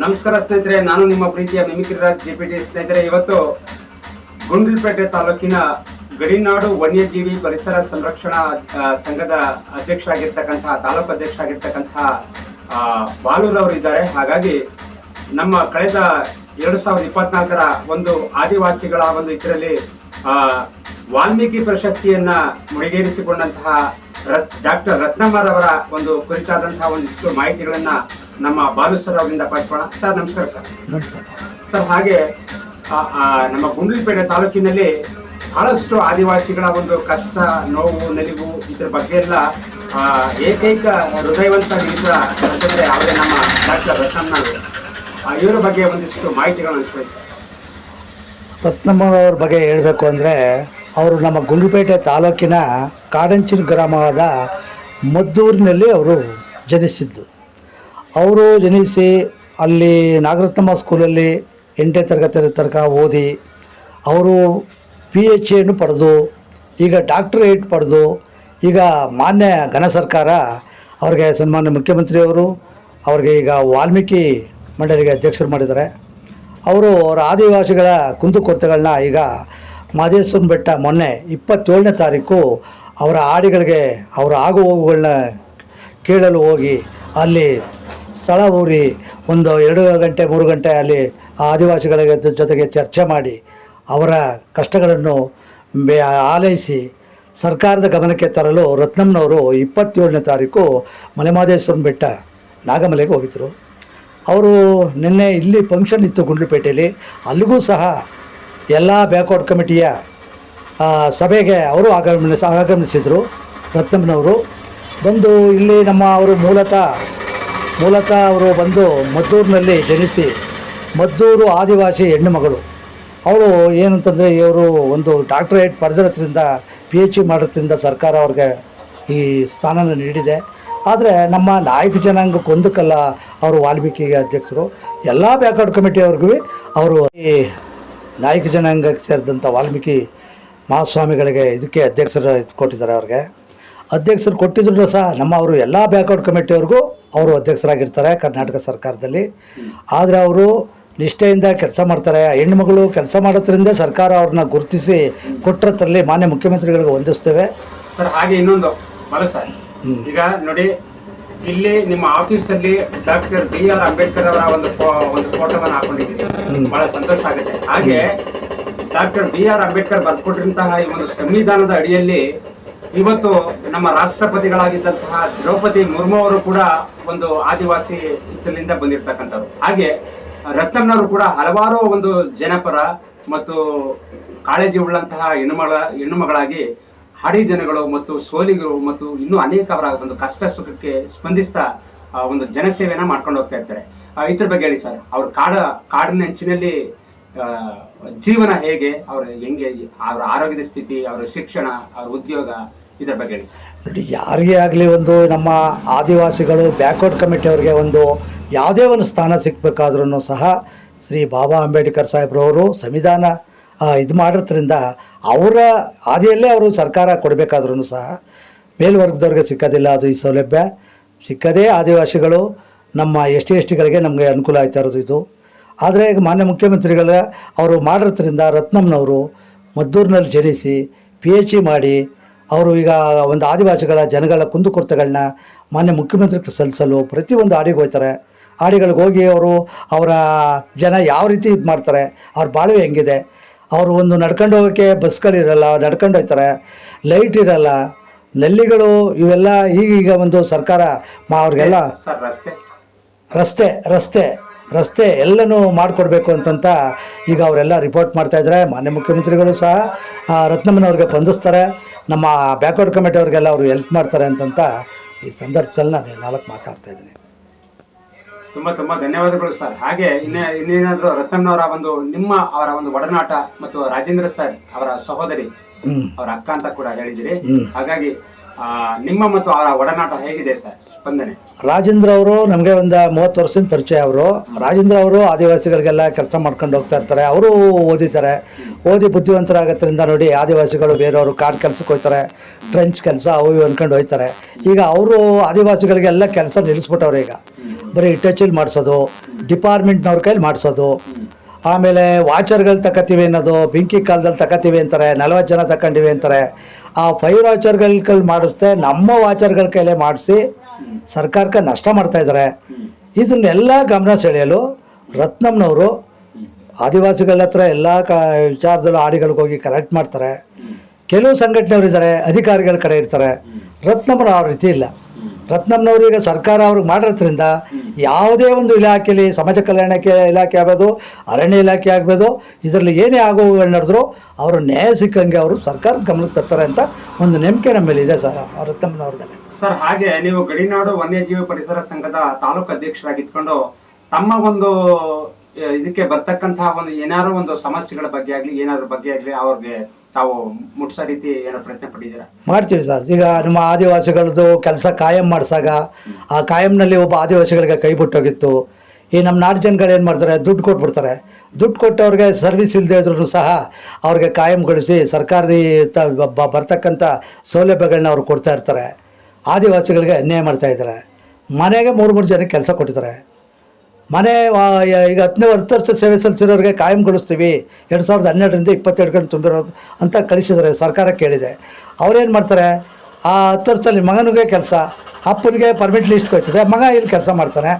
ನಮಸ್ಕಾರ ಸ್ನೇಹಿತರೆ, ನಾನು ನಿಮ್ಮ ಪ್ರೀತಿಯ ಮಿಮಿಕ್ರಿ ರಾಜ್ ಟಿ ಸ್ನೇಹಿತರೆ. ಇವತ್ತು ಗುಂಡ್ಲುಪೇಟೆ ತಾಲೂಕಿನ ಗಡಿನಾಡು ವನ್ಯಜೀವಿ ಪರಿಸರ ಸಂರಕ್ಷಣಾ ಸಂಘದ ಸಂಘದ ಅಧ್ಯಕ್ಷರಾಗಿರ್ತಕ್ಕಂತಹ ತಾಲೂಕು ಅಧ್ಯಕ್ಷರಾಗಿರ್ತಕ್ಕಂತಹ ಬಾಲೂರವರು ಇದ್ದಾರೆ. ಹಾಗಾಗಿ ನಮ್ಮ ಕಳೆದ ಎರಡು ಸಾವಿರದ ಇಪ್ಪತ್ನಾಲ್ಕರ ಒಂದು ಆದಿವಾಸಿಗಳ ಒಂದು ಇದರಲ್ಲಿ ವಾಲ್ಮೀಕಿ ಪ್ರಶಸ್ತಿಯನ್ನ ಮುಡಿಗೇರಿಸಿಕೊಂಡಂತಹ ರತ್ ಡಾಕ್ಟರ್ ರತ್ನಮ್ಮರವರ ಒಂದು ಕುರಿತಾದಂತಹ ಒಂದಿಷ್ಟು ಮಾಹಿತಿಗಳನ್ನ ನಮ್ಮ ಬಾಲು ಸರ್ ಅವರಿಂದ ಪಡ್ಕೊಳ್ಳೋಣ. ಸರ್ ನಮಸ್ಕಾರ ಸರ್. ಸರ್ ಹಾಗೆ ನಮ್ಮ ಗುಂಡ್ಲುಪೇಟೆ ತಾಲೂಕಿನಲ್ಲಿ ಬಹಳಷ್ಟು ಆದಿವಾಸಿಗಳ ಒಂದು ಕಷ್ಟ ನೋವು ನಲಿವು ಇದ್ರ ಬಗ್ಗೆ ಎಲ್ಲ ಏಕೈಕ ಹೃದಯವಂತ ಮಿತ್ರ ಅಂತಂದ್ರೆ ಅವರೇ ನಮ್ಮ ಡಾಕ್ಟರ್ ರತ್ನಮ್ಮನವರು ಆ, ಇವರ ಬಗ್ಗೆ ಒಂದಿಷ್ಟು ಮಾಹಿತಿಗಳನ್ನು ತಿಳಿಸಿ. ಸರ್ ರತ್ನಮ್ಮನವ್ರ ಬಗ್ಗೆ ಹೇಳಬೇಕು ಅಂದರೆ, ಅವರು ನಮ್ಮ ಗುಂಡ್ಲುಪೇಟೆ ತಾಲೂಕಿನ ಕಾಡಂಚಿನ ಗ್ರಾಮವಾದ ಮದ್ದೂರಿನಲ್ಲಿ ಅವರು ಜನಿಸಿದ್ದು. ಅವರು ಜನಿಸಿ ಅಲ್ಲಿ ನಾಗರತ್ನಮ್ಮ ಸ್ಕೂಲಲ್ಲಿ ಎಂಟನೇ ತರಗತಿ ತನಕ ಓದಿ, ಅವರು ಪಿ ಎಚ್ ಎನ್ನು ಪಡೆದು, ಈಗ ಡಾಕ್ಟ್ರೇಟ್ ಪಡೆದು, ಈಗ ಮಾನ್ಯ ಘನ ಸರ್ಕಾರ ಅವ್ರಿಗೆ ಸನ್ಮಾನ್ಯ ಮುಖ್ಯಮಂತ್ರಿಯವರು, ಅವ್ರಿಗೆ ಈಗ ವಾಲ್ಮೀಕಿ ಮಂಡಳಿಗೆ ಅಧ್ಯಕ್ಷರು ಮಾಡಿದ್ದಾರೆ. ಅವರು ಅವರ ಆದಿವಾಸಿಗಳ ಕುಂದುಕೊರತೆಗಳನ್ನ ಈಗ ಮಾದೇಶ್ವರನ ಬೆಟ್ಟ ಮೊನ್ನೆ ಇಪ್ಪತ್ತೇಳನೇ ತಾರೀಕು ಅವರ ಆಡಿಗಳಿಗೆ ಅವರ ಆಗು ಹೋಗುಗಳನ್ನ ಕೇಳಲು ಹೋಗಿ ಅಲ್ಲಿ ಸ್ಥಳ ಊರಿ ಒಂದು ಎರಡು ಗಂಟೆ, ಮೂರು ಗಂಟೆ ಅಲ್ಲಿ ಆ ಆದಿವಾಸಿಗಳ ಜೊತೆಗೆ ಚರ್ಚೆ ಮಾಡಿ ಅವರ ಕಷ್ಟಗಳನ್ನು ಬೆ ಆಲೈಸಿ ಸರ್ಕಾರದ ಗಮನಕ್ಕೆ ತರಲು ರತ್ನಮ್ಮನವರು ಇಪ್ಪತ್ತೇಳನೇ ತಾರೀಕು ಮಲೆಮಾದೇಶ್ವರನ ಬೆಟ್ಟ ನಾಗಮಲೆಗೆ ಹೋಗಿದ್ದರು ಅವರು ನಿನ್ನೆ ಇಲ್ಲಿ ಫಂಕ್ಷನ್ ಇತ್ತು ಗುಂಡ್ಲುಪೇಟೆಯಲ್ಲಿ. ಅಲ್ಲಿಗೂ ಸಹ ಎಲ್ಲ ಬ್ಯಾಕ್ವರ್ಡ್ ಕಮಿಟಿಯ ಸಭೆಗೆ ಅವರು ಆಗಮನ ಆಗಮಿಸಿದರು ರತ್ನಮ್ಮನವರು. ಬಂದು ಇಲ್ಲಿ ನಮ್ಮ ಅವರು ಮೂಲತಃ ಮೂಲತಃ ಅವರು ಬಂದು ಮದ್ದೂರಿನಲ್ಲಿ ಜನಿಸಿ, ಮದ್ದೂರು ಆದಿವಾಸಿ ಹೆಣ್ಣು ಮಗಳು. ಅವಳು ಏನು ಅಂತಂದರೆ ಇವರು ಒಂದು ಡಾಕ್ಟ್ರೇಟ್ ಪಡೆದಿರೋದ್ರಿಂದ ಪಿ ಎಚ್ ಮಾಡೋದ್ರಿಂದ ಸರ್ಕಾರ ಅವ್ರಿಗೆ ಈ ಸ್ಥಾನನ ನೀಡಿದೆ. ಆದರೆ ನಮ್ಮ ನಾಯಕ ಜನಾಂಗಕ್ಕೆ ಒಂದಕ್ಕಲ್ಲ ಅವರು ವಾಲ್ಮೀಕಿಗೆ ಅಧ್ಯಕ್ಷರು, ಎಲ್ಲ ಬ್ಯಾಕ್ವರ್ಡ್ ಕಮಿಟಿಯವ್ರಿಗೂ ಅವರು ಈ ನಾಯಕ ಜನಾಂಗಕ್ಕೆ ಸೇರಿದಂಥ ವಾಲ್ಮೀಕಿ ಮಹಾಸ್ವಾಮಿಗಳಿಗೆ ಇದಕ್ಕೆ ಅಧ್ಯಕ್ಷರು ಕೊಟ್ಟಿದ್ದಾರೆ ಅವ್ರಿಗೆ. ಅಧ್ಯಕ್ಷರು ಕೊಟ್ಟಿದ್ರು ಸಹ ನಮ್ಮ ಅವರು ಎಲ್ಲ ಬ್ಯಾಕ್ವರ್ಡ್ ಕಮಿಟಿಯವ್ರಿಗೂ ಅವರು ಅಧ್ಯಕ್ಷರಾಗಿರ್ತಾರೆ ಕರ್ನಾಟಕ ಸರ್ಕಾರದಲ್ಲಿ. ಆದರೆ ಅವರು ನಿಷ್ಠೆಯಿಂದ ಕೆಲಸ ಮಾಡ್ತಾರೆ. ಹೆಣ್ಮಗಳು ಕೆಲಸ ಮಾಡೋದ್ರಿಂದ ಸರ್ಕಾರ ಅವ್ರನ್ನ ಗುರುತಿಸಿ ಕೊಟ್ಟಿರೋದ್ರಲ್ಲಿ ಮಾನ್ಯ ಮುಖ್ಯಮಂತ್ರಿಗಳಿಗೆ ಹೊಂದಿಸ್ತೇವೆ ಸರ್, ಹಾಗೆ ಇನ್ನೊಂದು. ಈಗ ನೋಡಿ ಇಲ್ಲಿ ನಿಮ್ಮ ಆಫೀಸಲ್ಲಿ ಡಾಕ್ಟರ್ ಬಿ ಆರ್ ಅಂಬೇಡ್ಕರ್ ಅವರ ಒಂದು ಒಂದು ಫೋಟೋವನ್ನು ಹಾಕೊಂಡಿದ್ದೀರಿ ಹ್ಮ್. ಬಹಳ ಸಂತೋಷ ಆಗುತ್ತೆ. ಹಾಗೆ ಡಾಕ್ಟರ್ ಬಿ ಆರ್ ಅಂಬೇಡ್ಕರ್ ಬರ್ಕೊಟ್ಟಿರುವಂತಹ ಈ ಒಂದು ಸಂವಿಧಾನದ ಅಡಿಯಲ್ಲಿ ಇವತ್ತು ನಮ್ಮ ರಾಷ್ಟ್ರಪತಿಗಳಾಗಿದ್ದಂತಹ ದ್ರೌಪದಿ ಮುರ್ಮು ಅವರು ಕೂಡ ಒಂದು ಆದಿವಾಸಿ ಇತ್ತಲಿಂದ ಬಂದಿರತಕ್ಕಂಥವ್ರು. ಹಾಗೆ ರತ್ನಮ್ಮನವರು ಕೂಡ ಹಲವಾರು ಒಂದು ಜನಪರ ಮತ್ತು ಕಾಳಜಿ ಉಳ್ಳಂತಹ ಹೆಣ್ಣುಮಗಳ ಹೆಣ್ಣುಮಗಳಾಗಿ ಹಾಡಿ ಜನಗಳು ಮತ್ತು ಸೋಲಿಗರು ಮತ್ತು ಇನ್ನೂ ಅನೇಕ ಅವರ ಒಂದು ಕಷ್ಟ ಸುಖಕ್ಕೆ ಸ್ಪಂದಿಸ್ತಾ ಒಂದು ಜನಸೇವೆನ ಮಾಡ್ಕೊಂಡು ಹೋಗ್ತಾ ಇರ್ತಾರೆ ಇದ್ರ ಬಗ್ಗೆ ಹೇಳಿ ಸರ್. ಅವ್ರ ಕಾಡ, ಕಾಡಿನ ಅಂಚಿನಲ್ಲಿ ಜೀವನ ಹೇಗೆ, ಅವ್ರ ಹೆಂಗೆ, ಅವರ ಆರೋಗ್ಯದ ಸ್ಥಿತಿ, ಅವರ ಶಿಕ್ಷಣ, ಅವ್ರ ಉದ್ಯೋಗ, ಇದ್ರ ಬಗ್ಗೆ ಹೇಳಿ ಸರ್. ಯಾರಿಗೆ ಆಗಲಿ ಒಂದು ನಮ್ಮ ಆದಿವಾಸಿಗಳು ಬ್ಯಾಕ್ವರ್ಡ್ ಕಮಿಟಿಯವ್ರಿಗೆ ಒಂದು ಯಾವುದೇ ಒಂದು ಸ್ಥಾನ ಸಿಗಬೇಕಾದ್ರೂ ಸಹ ಶ್ರೀ ಬಾಬಾ ಅಂಬೇಡ್ಕರ್ ಸಾಹೇಬ್ರವರು ಸಂವಿಧಾನ ಇದು ಮಾಡಿರೋದ್ರಿಂದ ಅವರ ಹಾದಿಯಲ್ಲೇ ಅವರು ಸರ್ಕಾರ ಕೊಡಬೇಕಾದ್ರೂ ಸಹ ಮೇಲ್ವರ್ಗದವ್ರಿಗೆ ಸಿಕ್ಕೋದಿಲ್ಲ. ಅದು ಈ ಸೌಲಭ್ಯ. ಸಿಕ್ಕದೇ ಆದಿವಾಸಿಗಳು. ನಮ್ಮ ಎಸ್ ಟಿ ಎಸ್ ಟಿಗಳಿಗೆ ನಮಗೆ ಅನುಕೂಲ ಆಯ್ತಾ ಇರೋದು ಇದು. ಆದರೆ ಮಾನ್ಯ ಮುಖ್ಯಮಂತ್ರಿಗಳ ಅವರು ಮಾಡಿರೋದ್ರಿಂದ ರತ್ನಮ್ನವರು ಮದ್ದೂರಿನಲ್ಲಿ ಜನಿಸಿ ಪಿ ಎಚ್ ಇ ಮಾಡಿ ಅವರು ಈಗ ಒಂದು ಆದಿವಾಸಿಗಳ ಜನಗಳ ಕುಂದುಕೊರತೆಗಳನ್ನ ಮಾನ್ಯ ಮುಖ್ಯಮಂತ್ರಿಗೆ ಸಲ್ಲಿಸಲು ಪ್ರತಿಯೊಂದು ಹಾಡಿಗೆ ಹೋಗ್ತಾರೆ. ಆಡಿಗಳಿಗೆ ಹೋಗಿ ಅವರು ಅವರ ಜನ ಯಾವ ರೀತಿ ಇದು ಮಾಡ್ತಾರೆ, ಅವ್ರ ಬಾಳ್ವೆ ಹೆಂಗಿದೆ ಅವರು ಒಂದು ನಡ್ಕೊಂಡು ಹೋಗೋಕ್ಕೆ ಬಸ್ಗಳಿರಲ್ಲ ನಡ್ಕೊಂಡು ಹೋಗ್ತಾರೆ ಲೈಟ್ ಇರಲ್ಲ ನಲ್ಲಿಗಳು ಇವೆಲ್ಲ ಈಗೀಗ ಒಂದು ಸರ್ಕಾರ ಮಾ ಅವ್ರಿಗೆಲ್ಲ ರಸ್ತೆ. ರಸ್ತೆ ರಸ್ತೆ ಎಲ್ಲನೂ ಮಾಡಿಕೊಡ್ಬೇಕು ಅಂತಂತ ಈಗ ಅವರೆಲ್ಲ ರಿಪೋರ್ಟ್ ಮಾಡ್ತಾ ಇದ್ದಾರೆ ಮಾನ್ಯ ಮುಖ್ಯಮಂತ್ರಿಗಳು ಸಹ ರತ್ನಮ್ಮನವ್ರಿಗೆ ಬಂಧಿಸ್ತಾರೆ. ನಮ್ಮ ಬ್ಯಾಕ್ವರ್ಡ್ ಕಮಿಟಿ ಅವ್ರಿಗೆಲ್ಲ ಅವರು ಹೆಲ್ಪ್ ಮಾಡ್ತಾರೆ ಅಂತಂತ ಈ ಸಂದರ್ಭದಲ್ಲಿ ನಾನು ನಾಲ್ಕು ಮಾತಾಡ್ತಾ ಇದ್ದೀನಿ. ತುಂಬಾ ತುಂಬಾ ಧನ್ಯವಾದಗಳು ಸರ್. ಹಾಗೆ ಇನ್ನೇ ಇನ್ನೇನಾದ್ರೂ ಅವರ ಒಂದು ನಿಮ್ಮ ಅವರ ಒಂದು ಒಡನಾಟ ಮತ್ತು ರಾಜೇಂದ್ರ ಸರ್ ಅವರ ಸಹೋದರಿ ಅವರ ಅಕ್ಕ ಅಂತ ಕೂಡ ಹೇಳಿದಿರಿ. ಹಾಗಾಗಿ ನಿಮ್ಮ ಮತ್ತು ಅವರ ಒಡನಾಟ ಹೇಗಿದೆ ಸರ್ ಸ್ಪಂದನೆ? ರಾಜೇಂದ್ರ ಅವರು ನಮಗೆ ಒಂದು ಮೂವತ್ತು ವರ್ಷದಿಂದ ಪರಿಚಯ ಅವರು. ರಾಜೇಂದ್ರ ಅವರು ಆದಿವಾಸಿಗಳಿಗೆಲ್ಲ ಕೆಲಸ ಮಾಡ್ಕೊಂಡು ಹೋಗ್ತಾ ಇರ್ತಾರೆ. ಅವರು ಓದಿದ್ದಾರೆ. ಓದಿ ಬುದ್ಧಿವಂತರಾಗತ್ತರಿಂದ ನೋಡಿ ಆದಿವಾಸಿಗಳು ಬೇರೆಯವರು ಕಾಡು ಕೆಲಸಕ್ಕೆ ಹೋಗ್ತಾರೆ ಟ್ರೆಂಚ್ ಕೆಲಸ ಅವು ಇವು ಅಂದ್ಕೊಂಡು ಹೋಗ್ತಾರೆ. ಈಗ ಅವರು ಆದಿವಾಸಿಗಳಿಗೆಲ್ಲ ಕೆಲಸ ನಿಲ್ಲಿಸ್ಬಿಟ್ಟವ್ರು ಈಗ. ಬರೀ ಟಚಲ್ಲಿ ಮಾಡಿಸೋದು ಡಿಪಾರ್ಟ್ಮೆಂಟ್ನವ್ರ ಕೈಲಿ ಮಾಡಿಸೋದು. ಆಮೇಲೆ ವಾಚರ್ಗಳು ತಗೋತೀವಿ ಅನ್ನೋದು, ಬೆಂಕಿ ಕಾಲದಲ್ಲಿ ತಗೋತೀವಿ ಅಂತಾರೆ ನಲ್ವತ್ತು ಜನ ತಗೊಂಡಿವಿ ಅಂತಾರೆ. ಆ ಫೈರ್ ವಾಚರ್ಗಳ ಕೈಲಿ ಮಾಡಿಸ್ದೆ ನಮ್ಮ ವಾಚರ್ಗಳ ಕೈಲೇ ಮಾಡಿಸಿ ಸರ್ಕಾರಕ್ಕೆ ನಷ್ಟ ಮಾಡ್ತಾ ಇದ್ದಾರೆ ಇದನ್ನೆಲ್ಲ ಗಮನ ಸೆಳೆಯಲು ರತ್ನಮ್ನವರು ಆದಿವಾಸಿಗಳ ಹತ್ರ ಎಲ್ಲ ಕ, ವಿಚಾರದಲ್ಲೂ ಆಡಿಗಳಿಗೆ ಹೋಗಿ ಕಲೆಕ್ಟ್ ಮಾಡ್ತಾರೆ. ಕೆಲವು ಸಂಘಟನೆಯವರು ಇದ್ದಾರೆ ಅಧಿಕಾರಿಗಳ ಕಡೆ ಇರ್ತಾರೆ. ರತ್ನಮ್ಮನ ಆ ರೀತಿ ಇಲ್ಲ. ರತ್ನಮ್ಮನವರು ಈಗ ಸರ್ಕಾರ ಅವ್ರಿಗೆ ಮಾಡಿರೋದ್ರಿಂದ ಯಾವುದೇ ಒಂದು ಇಲಾಖೆಯಲ್ಲಿ ಸಮಾಜ ಕಲ್ಯಾಣಕ್ಕೆ ಇಲಾಖೆ ಆಗ್ಬೋದು, ಅರಣ್ಯ ಇಲಾಖೆ ಆಗ್ಬೋದು, ಇದರಲ್ಲಿ ಏನೇ ಆಗೋಗಳು ನಡೆದ್ರು ಅವರು ನ್ಯಾಯ ಸಿಕ್ಕಂಗೆ ಅವರು ಸರ್ಕಾರದ ಗಮನಕ್ಕೆ ತರ್ತಾರೆ ಅಂತ ಒಂದು ನಂಬಿಕೆ ನಮ್ಮ ಮೇಲೆ ಇದೆ ಸರ್ ರತ್ನಮ್ಮನವ್ರ ಮೇಲೆ. ಸರ್, ಹಾಗೆ ನೀವು ಗಡಿನಾಡು ವನ್ಯಜೀವಿ ಪರಿಸರ ಸಂಘದ ತಾಲೂಕು ಅಧ್ಯಕ್ಷರಾಗಿತ್ಕೊಂಡು ತಮ್ಮ ಒಂದು ಇದಕ್ಕೆ ಬರ್ತಕ್ಕಂತಹ ಒಂದು ಏನಾದ್ರು ಒಂದು ಸಮಸ್ಯೆಗಳ ಬಗ್ಗೆ ಆಗಲಿ, ಏನಾದ್ರ ಬಗ್ಗೆ ಆಗಲಿ ಅವ್ರಿಗೆ ತಾವು ಮುಟ್ಸೋ ರೀತಿ ಏನೋ ಪ್ರಯತ್ನ ಪಟ್ಟಿದ್ದೀರಾ? ಮಾಡ್ತೀವಿ ಸರ್. ಈಗ ನಮ್ಮ ಆದಿವಾಸಿಗಳದ್ದು ಕೆಲಸ ಕಾಯಂ ಮಾಡಿಸಾಗ, ಆ ಕಾಯಂನಲ್ಲಿ ಒಬ್ಬ ಆದಿವಾಸಿಗಳಿಗೆ ಕೈ ಬಿಟ್ಟೋಗಿತ್ತು. ಈ ನಮ್ಮ ನಾಡು ಜನಗಳು ಏನು ಮಾಡ್ತಾರೆ, ದುಡ್ಡು ಕೊಟ್ಬಿಡ್ತಾರೆ. ದುಡ್ಡು ಕೊಟ್ಟವ್ರಿಗೆ ಸರ್ವಿಸ್ ಇಲ್ಲದೆ ಇದ್ರೂ ಸಹ ಅವ್ರಿಗೆ ಕಾಯಂಗೊಳಿಸಿ ಸರ್ಕಾರದ ಬರ್ತಕ್ಕಂಥ ಸೌಲಭ್ಯಗಳನ್ನ ಅವ್ರು ಕೊಡ್ತಾ ಇರ್ತಾರೆ. ಆದಿವಾಸಿಗಳಿಗೆ ಅನ್ಯಾಯ ಮಾಡ್ತಾ ಇದ್ದಾರೆ. ಮನೆಗೆ ಮೂರು ಮೂರು ಜನಕ್ಕೆ ಕೆಲಸ ಕೊಟ್ಟಿದ್ದಾರೆ. ಮನೆ ಈಗ ಹತ್ತನೇ ಹತ್ತು ವರ್ಷ ಸೇವೆ ಸಲ್ಲಿಸಿರೋರಿಗೆ ಕಾಯಂಗೊಳಿಸ್ತೀವಿ ಎರಡು ಸಾವಿರದ ಹನ್ನೆರಡರಿಂದ ಇಪ್ಪತ್ತೆರಡು ಗಂಟೆ ತುಂಬಿರೋದು ಅಂತ ಕಳಿಸಿದ್ದಾರೆ, ಸರ್ಕಾರ ಕೇಳಿದೆ. ಅವ್ರೇನು ಮಾಡ್ತಾರೆ? ಆ ಹತ್ತು ವರ್ಷದಲ್ಲಿ ಮಗನಿಗೆ ಕೆಲಸ, ಅಪ್ಪನಿಗೆ ಪರ್ಮಿಟ್ ಲಿಸ್ಟ್ ಹೋಯ್ತದೆ ಮಗ ಇಲ್ಲಿ ಕೆಲಸ ಮಾಡ್ತಾನೆ.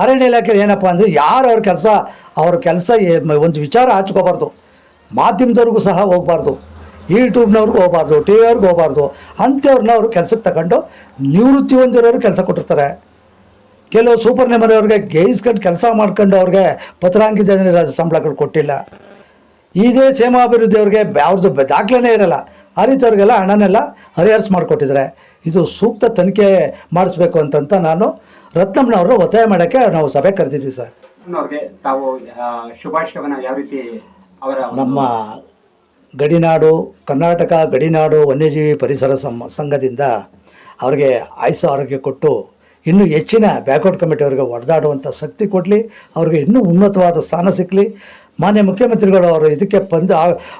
ಅರಣ್ಯ ಇಲಾಖೆ ಏನಪ್ಪ ಅಂದರೆ ಯಾರು ಅವ್ರ ಕೆಲಸ ಅವ್ರ ಕೆಲಸ ಒಂದು ವಿಚಾರ ಹಚ್ಕೋಬಾರ್ದು. ಮಾಧ್ಯಮದವ್ರಿಗೂ ಸಹ ಹೋಗಬಾರ್ದು. ಯೂಟ್ಯೂಬ್ನವ್ರಿಗೂ ಹೋಗಬಾರ್ದು ಟಿ ವಿ ಅವ್ರಿಗೆ ಹೋಗ್ಬಾರ್ದು. ಅಂಥವ್ರನ್ನ ಅವರು ಕೆಲಸಕ್ಕೆ ತಗೊಂಡು ನಿವೃತ್ತಿ ಹೊಂದಿರೋರು ಕೆಲಸ ಕೊಟ್ಟಿರ್ತಾರೆ. ಕೆಲವು ಸೂಪರ್ ನೆಮರವ್ರಿಗೆ ಗೇಯಿಸ್ಕೊಂಡು ಕೆಲಸ ಮಾಡ್ಕೊಂಡು ಅವ್ರಿಗೆ ಪತ್ರಾಂಕಿತ ಸಂಬಳಗಳು ಕೊಟ್ಟಿಲ್ಲ. ಇದೇ ಸೇಮಾಭಿವೃದ್ಧಿ ಅವ್ರಿಗೆ ಅವ್ರದ್ದು ದಾಖಲೆನೇ ಇರಲ್ಲ. ಆ ರೀತಿಯವ್ರಿಗೆಲ್ಲ ಹಣನೆಲ್ಲ ಹರಿಹರ್ಸ್ ಮಾಡಿಕೊಟ್ಟಿದ್ದಾರೆ. ಇದು ಸೂಕ್ತ ತನಿಖೆ ಮಾಡಿಸ್ಬೇಕು ಅಂತಂತ ನಾನು ರತ್ನಮ್ಮನವರು ಒತ್ತಾಯ ಮಾಡೋಕ್ಕೆ ನಾವು ಸಭೆ ಕರೆದಿದ್ವಿ ಸರ್. ಅವ್ರಿಗೆ ತಾವು ಯಾವ ರೀತಿ ನಮ್ಮ ಗಡಿನಾಡು ಕರ್ನಾಟಕ ಗಡಿನಾಡು ವನ್ಯಜೀವಿ ಪರಿಸರ ಸಂ ಸಂಘದಿಂದ ಅವ್ರಿಗೆ ಆಯುಷ ಆರೋಗ್ಯ ಕೊಟ್ಟು ಇನ್ನೂ ಹೆಚ್ಚಿನ ಬ್ಯಾಕ್ವರ್ಡ್ ಕಮಿಟಿ ಅವರಿಗೆ ಒಡೆದಾಡುವಂಥ ಶಕ್ತಿ ಕೊಡಲಿ, ಅವ್ರಿಗೆ ಇನ್ನೂ ಉನ್ನತವಾದ ಸ್ಥಾನ ಸಿಕ್ಕಲಿ ಮಾನ್ಯ ಮುಖ್ಯಮಂತ್ರಿಗಳು ಅವರು ಇದಕ್ಕೆ ಬಂದು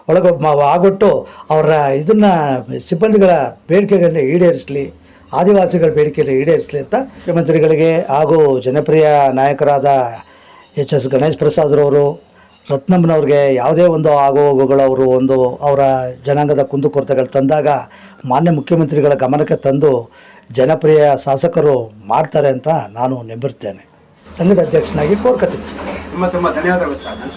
ಒಳಗೆ ಆಗೊಟ್ಟು ಅವರ ಇದನ್ನು ಸಿಬ್ಬಂದಿಗಳ ಬೇಡಿಕೆಗಳನ್ನ ಈಡೇರಿಸಲಿ, ಆದಿವಾಸಿಗಳ ಬೇಡಿಕೆಯನ್ನು ಈಡೇರಿಸಲಿ ಅಂತ ಮುಖ್ಯಮಂತ್ರಿಗಳಿಗೆ ಹಾಗೂ ಜನಪ್ರಿಯ ನಾಯಕರಾದ ಎಚ್ ಎಸ್ ಗಣೇಶ್ ಪ್ರಸಾದ್ರವರು ರತ್ನಮ್ಮನವ್ರಿಗೆ ಯಾವುದೇ ಒಂದು ಆಗುವೋಗುಗಳವರು ಒಂದು ಅವರ ಜನಾಂಗದ ಕುಂದುಕೊರತೆಗಳು ತಂದಾಗ ಮಾನ್ಯ ಮುಖ್ಯಮಂತ್ರಿಗಳ ಗಮನಕ್ಕೆ ತಂದು ಜನಪ್ರಿಯ ಶಾಸಕರು ಮಾಡ್ತಾರೆ ಅಂತ ನಾನು ನಂಬಿರ್ತೇನೆ. ಸಂಘದ ಅಧ್ಯಕ್ಷನಾಗಿ ಕೋರ್ಕತ್ತೀನಿ ತುಂಬ ತುಂಬ ಧನ್ಯವಾದಗಳು ಸರ್.